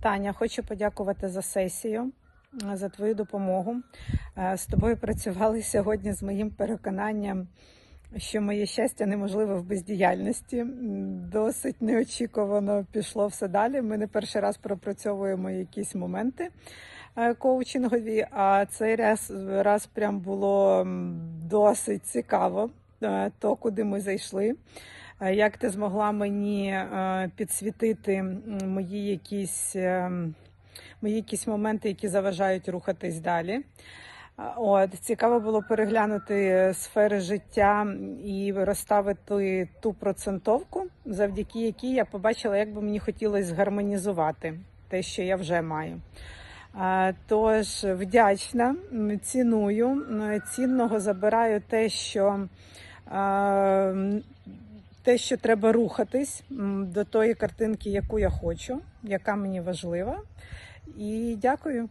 Таня, хочу подякувати за сесію, за твою допомогу. Е, З тобою працювали сьогодні з моїм переконанням, що моє щастя неможливе в бездіяльності. Досить неочікувано пішло все далі. Ми не перший раз пропрацьовуємо якісь моменти е, коучингові, а цей раз, раз прям було досить цікаво, то, куди ми зайшли. Е, Як ти змогла мені е, підсвітити мої якісь, е, мої якісь моменти, які заважають рухатись далі? От цікаво було переглянути сфери життя і розставити ту процентовку, завдяки якій я побачила, як би мені хотілося згармонізувати те, що я вже маю. Тож вдячна, ціную, цінного забираю те, що те, що треба рухатись до тої картинки, яку я хочу, яка мені важлива. І дякую.